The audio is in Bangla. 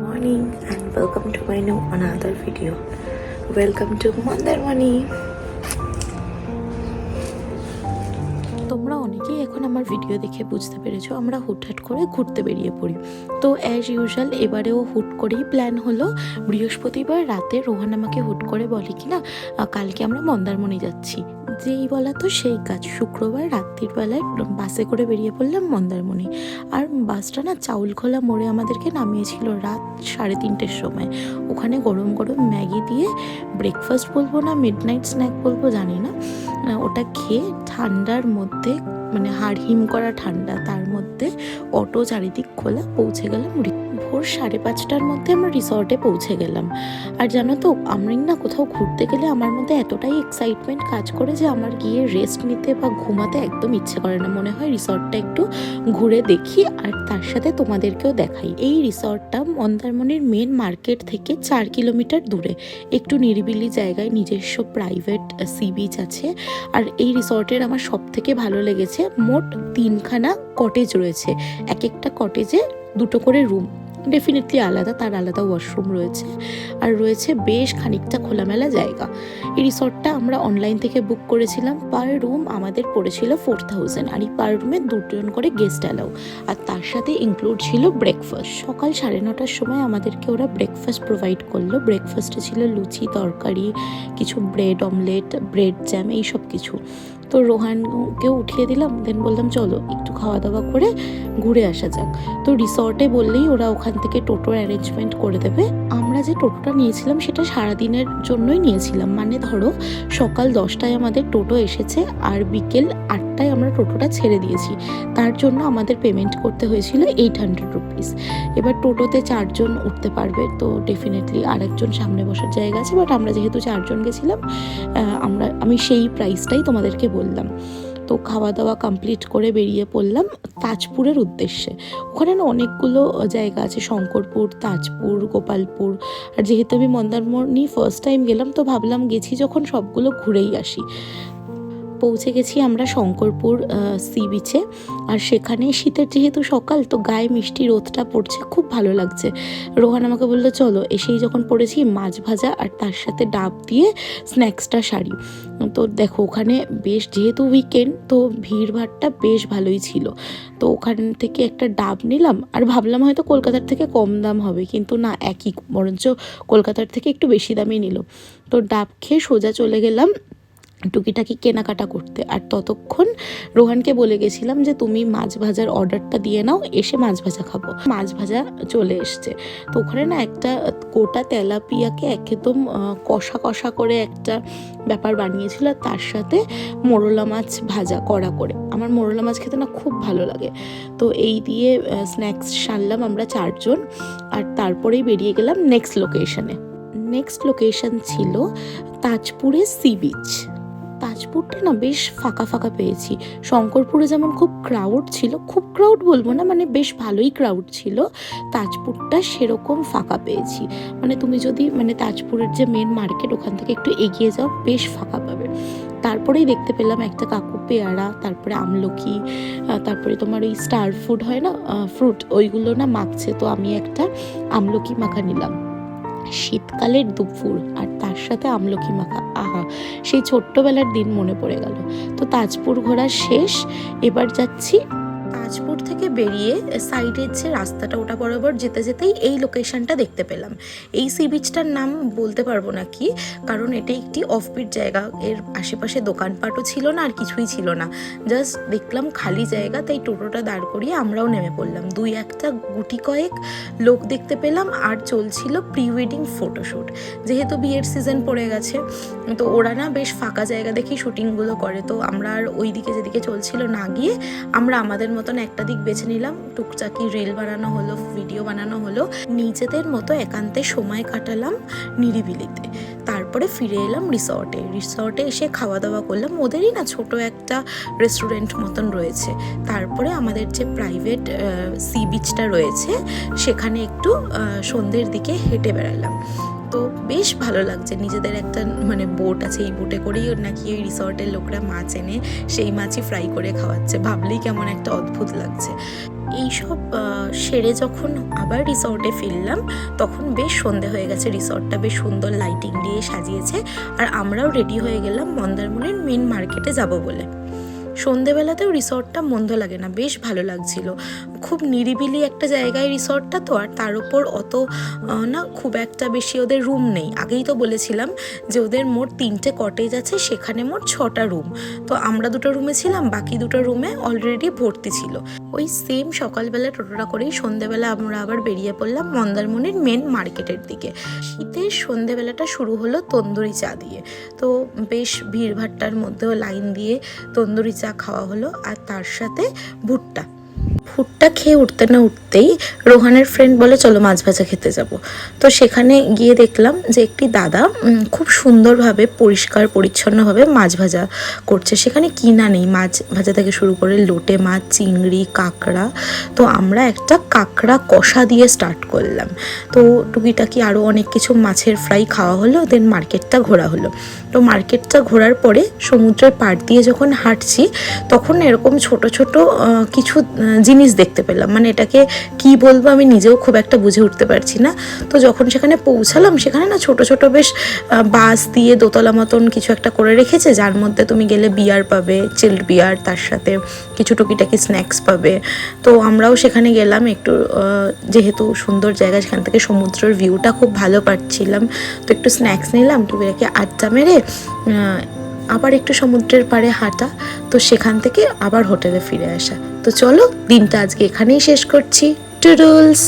morning and welcome to my new another video welcome to Mandarmani তোমরা অনেকেই এখন আমার ভিডিও দেখে বুঝতে পেরেছ, আমরা হুটহাট করে ঘুরতে বেরিয়ে পড়ি। তো অ্যাজ ইউজুয়াল এবারেও হুট করেই প্ল্যান হলো। বৃহস্পতিবার রাতে রোহান আমাকে হুট করে বলে কি না কালকে আমরা মন্দারমণি যাচ্ছি। যেই বলা তো সেই কাজ, শুক্রবার রাত্রির বেলায় বাসে করে বেরিয়ে পড়লাম মন্দারমণি। আর বাসটা না চাউলখোলা মোড়ে আমাদেরকে নামিয়েছিল রাত সাড়ে তিনটের সময়। ওখানে গরম গরম ম্যাগি দিয়ে ব্রেকফাস্ট বলব না মিড নাইট স্ন্যাক বলব, জানি না। ওটা খেয়ে ঠান্ডার মধ্যে মানে হাড় হিম করা ঠান্ডা তার মধ্যে অটো চারিদিক খোলা পৌঁছে গেলাম ভোর সাড়ে পাঁচটার মধ্যে আমরা রিসর্টে পৌঁছে গেলাম। আর জানো তো আমি না কোথাও ঘুরতে গেলে আমার মধ্যে এতটাই এক্সাইটমেন্ট কাজ করে যে আমার গিয়ে রেস্ট নিতে বা ঘুমাতে একদম ইচ্ছে করে না। মনে হয় রিসর্টটা একটু ঘুরে দেখি আর তার সাথে তোমাদেরকেও দেখাই। এই রিসর্টটা মন্দারমণির মেন মার্কেট থেকে চার কিলোমিটার দূরে। একটু নিরিবিলি জায়গায় নিজস্ব প্রাইভেট সি বিচ আছে। আর এই রিসর্টের আমার সব থেকে ভালো লেগেছে, মোট তিনখানা কটেজ রয়েছে। এক একটা কটেজে দুটো করে রুম ডেফিনেটলি আলাদা, তার আলাদা ওয়াশরুম রয়েছে। আর রয়েছে বেশ খানিকটা খোলামেলা জায়গা। এই রিসর্টটা আমরা অনলাইন থেকে বুক করেছিলাম। পার রুম আমাদের পড়েছিল ফোর থাউজেন্ড আর এই পার রুমে দুজন করে গেস্ট অ্যালাউ আর তার সাথে ইনক্লুড ছিল ব্রেকফাস্ট সকাল সাড়ে নটার সময় আমাদেরকে ওরা ব্রেকফাস্ট প্রোভাইড করল। ব্রেকফাস্টে ছিল লুচি, তরকারি, কিছু ব্রেড অমলেট ব্রেড জ্যাম এইসব কিছু। তো রোহানকেও উঠিয়ে দিলাম দেন বললাম, চলো, একটু খাওয়া দাওয়া করে ঘুরে আসা যাক। তো রিসর্টে বললেই ওরা ওখান থেকে টোটোর অ্যারেঞ্জমেন্ট করে দেবে। আমরা যে টোটোটা নিয়েছিলাম, সেটা সারাদিনের জন্যই নিয়েছিলাম। মানে ধরো, সকাল দশটায় আমাদের টোটো এসেছে আর বিকেল আটটায় আমরা টোটোটা ছেড়ে দিয়েছি। তার জন্য আমাদের পেমেন্ট করতে হয়েছিল এইট হান্ড্রেড রুপিস এবার টোটোতে চারজন উঠতে পারবে, তো ডেফিনেটলি আরেকজন সামনে বসার জায়গা আছে। বাট আমরা যেহেতু চারজন গেছিলাম আমরা, আমি সেই প্রাইসটাই তোমাদেরকে বললাম। তো খাওয়া দাওয়া কমপ্লিট করে বেরিয়ে পড়লাম তাজপুরের উদ্দেশ্যে। ওখানে না অনেকগুলো জায়গা আছে, শঙ্করপুর, তাজপুর, গোপালপুর। আর যেহেতু আমি মন্দারমণি ফার্স্ট টাইম গেলাম, তো ভাবলাম গেছি যখন সবগুলো ঘুরেই আসি। পৌঁছে গেছি আমরা শঙ্করপুর সি বিচে আর সেখানে শীতের যেহেতু সকাল, তো গায়ে মিষ্টি রোদটা পড়ছে, খুব ভালো লাগছে। রোহান আমাকে বলল, চলো, এসেই যখন পড়েছি, মাছ ভাজা আর তার সাথে ডাব দিয়ে স্ন্যাক্সটা সারি। তো দেখো, ওখানে বেশ, যেহেতু উইকেন্ড তো ভিড়ভাড়টা বেশ ভালোই ছিল। তো ওখান থেকে একটা ডাব নিলাম, আর ভাবলাম হয়তো কলকাতার থেকে কম দাম হবে, কিন্তু না, একই, বরঞ্চ কলকাতার থেকে একটু বেশি দামই নিল। তো ডাব খেয়ে সোজা চলে গেলাম টুকিটাকি কেনাকাটা করতে। আর ততক্ষণ রোহানকে বলে গেছিলাম যে, তুমি মাছ ভাজার অর্ডারটা দিয়ে নাও, এসে মাছ ভাজা খাব। মাছ ভাজা চলে এসছে। তো ওখানে না একটা গোটা তেলাপিয়াকে একদম কষা কষা করে একটা ব্যাপার বানিয়েছিল, আর তার সাথে মোরলা মাছ ভাজা কড়া করে। আমার মোরলা মাছ খেতে না খুব ভালো লাগে। তো এই দিয়ে স্ন্যাক্স সারলাম আমরা চারজন, আর তারপরেই বেরিয়ে গেলাম নেক্সট লোকেশনে নেক্সট লোকেশন ছিল তাজপুরের সি বিচ তাজপুরটা না বেশ ফাঁকা ফাঁকা পেয়েছি। শঙ্করপুরে যেমন খুব ক্রাউড ছিল, খুব ক্রাউড বলব না মানে বেশ ভালোই ক্রাউড ছিল, তাজপুরটা সেরকম ফাঁকা পেয়েছি। মানে তুমি যদি মানে তাজপুরের যে মেন মার্কেট ওখান থেকে একটু এগিয়ে যাও, বেশ ফাঁকা পাবে। তারপরেই দেখতে পেলাম একটা কাকু পেয়ারা, তারপরে আমলকি তারপরে তোমার ওই স্টার ফুড হয় না ফ্রুট ওইগুলো না মাখছে, তো আমি একটা আমলকি মাখা নিলাম। শীতকালের দুপুর আর তার সাথে আমলকি মাখা। আহা, সেই ছোট্টবেলার দিন মনে পড়ে গেল। তো তাজপুর ঘোরা শেষ, এবার যাচ্ছি তাজপুর থেকে বেরিয়ে সাইডের যে রাস্তাটা, ওটা বরাবর যেতে যেতেই এই লোকেশনটা দেখতে পেলাম। এই সি বিচটার নাম বলতে পারব না কি, কারণ এটা একটি অফবিট জায়গা। এর আশেপাশে দোকানপাটও ছিল না আর কিছুই ছিল না। জাস্ট দেখলাম খালি জায়গা, তাই টোটোটা দাঁড় করিয়ে আমরাও নেমে পড়লাম। দুই একটা গুটি কয়েক লোক দেখতে পেলাম আর চলছিল প্রি ওয়েডিং ফটোশ্যুট যেহেতু বিয়ের সিজন পড়ে গেছে, তো ওরা না বেশ ফাঁকা জায়গা দেখেই শুটিংগুলো করে। তো আমরা আর ওই দিকে যেদিকে চলছিল না গিয়ে, আমরা আমাদের মতন একটা দিক বেছে নিলাম। টুকটাকি রিল বানানো হলো, ভিডিও বানানো হলো। নিজেদের মতো একান্তে সময় কাটালাম নিরিবিলিতে। তারপরে ফিরে এলাম রিসর্টে। রিসর্টে এসে খাওয়া দাওয়া করলাম। ওদেরই না ছোট একটা রেস্টুরেন্ট মতন রয়েছে। তারপরে আমাদের যে প্রাইভেট সি বিচটা রয়েছে, সেখানে একটু সন্ধ্যের দিকে হেঁটে বেড়ালাম। তো বেশ ভালো লাগছে। নিজেদের একটা মানে বোট আছে, এই বোটে করেই নাকি ওই রিসর্টের লোকরা মাছ এনে সেই মাছই ফ্রাই করে খাওয়াচ্ছে। ভাবলেই কেমন একটা অদ্ভুত লাগছে। এইসব সেরে যখন আবার রিসর্টে ফিরলাম, তখন বেশ সন্ধে হয়ে গেছে। রিসর্টটা বেশ সুন্দর লাইটিং দিয়ে সাজিয়েছে। আর আমরাও রেডি হয়ে গেলাম মন্দারমণির মেন মার্কেটে যাব বলে। সন্ধেবেলাতেও রিসর্টটা মন্দ লাগে না, বেশ ভালো লাগছিল। খুব নিরিবিলি একটা জায়গায় রিসর্টটা তো, আর তার উপর অত না খুব একটা বেশি ওদের রুম নেই। আগেই তো বলেছিলাম যে ওদের মোট তিনটে কটেজ আছে, সেখানে মোট ছটা রুম। তো আমরা দুটো রুমে ছিলাম, বাকি দুটো রুমে অলরেডি ভর্তি ছিল। ওই সেম সকালবেলা টোটোটা করেই সন্ধেবেলা আমরা আবার বেরিয়ে পড়লাম মন্দারমণির মেন মার্কেটের দিকে। শীতের সন্ধেবেলাটা শুরু হলো তন্দুরি চা দিয়ে। তো বেশ ভিড়ভাট্টার মধ্যেও লাইন দিয়ে তন্দুরি চা খাওয়া হলো আর তার সাথে ভুট্টা। ভুট্টা খেয়ে উঠতে না উঠতেই রোহানের ফ্রেন্ড বলে চলো মাছ ভাজা খেতে যাব। তো সেখানে গিয়ে দেখলাম যে একটি দাদা খুব সুন্দরভাবে পরিষ্কার পরিচ্ছন্নভাবে মাছ ভাজা করছে। সেখানে কিনা নেই মাছ ভাজা থেকে শুরু করে লোটে মাছ চিংড়ি কাঁকড়া। তো আমরা একটা কাঁকড়া কষা দিয়ে স্টার্ট করলাম। তো টুকিটাকি আরও অনেক কিছু মাছের ফ্রাই খাওয়া হলো দেন মার্কেটটা ঘোরা হলো। তো মার্কেটটা ঘোরার পরে সমুদ্রের পাড় দিয়ে যখন হাঁটছি তখন এরকম ছোট ছোট কিছু আহ, জিনিস দেখতে পেলাম। মানে এটাকে কি বলব আমি নিজেও খুব একটা বুঝে উঠতে পারছি না। তো যখন সেখানে পৌঁছালাম, সেখানে না ছোট ছোট বেশ বাঁশ দিয়ে দোতলা মতন কিছু একটা করে রেখেছে, যার মধ্যে তুমি গেলে বিয়ার পাবে, চিল্ড বিয়ার, তার সাথে কিছু টুকিটাকি স্ন্যাক্স পাবে। তো আমরাও সেখানে গেলাম একটু যেহেতু সুন্দর জায়গা, সেখান থেকে সমুদ্রের ভিউটা খুব ভালো পাচ্ছিলাম। তো একটু স্ন্যাক্স নিলাম, টুকিটাকি আড্ডা মেরে আবার একটু সমুদ্রের পাড়ে হাঁটা, তো সেখান থেকে আবার হোটেলে ফিরে আসা। তো চলো দিনটা আজকে এখানেই শেষ করছি। টুডলস!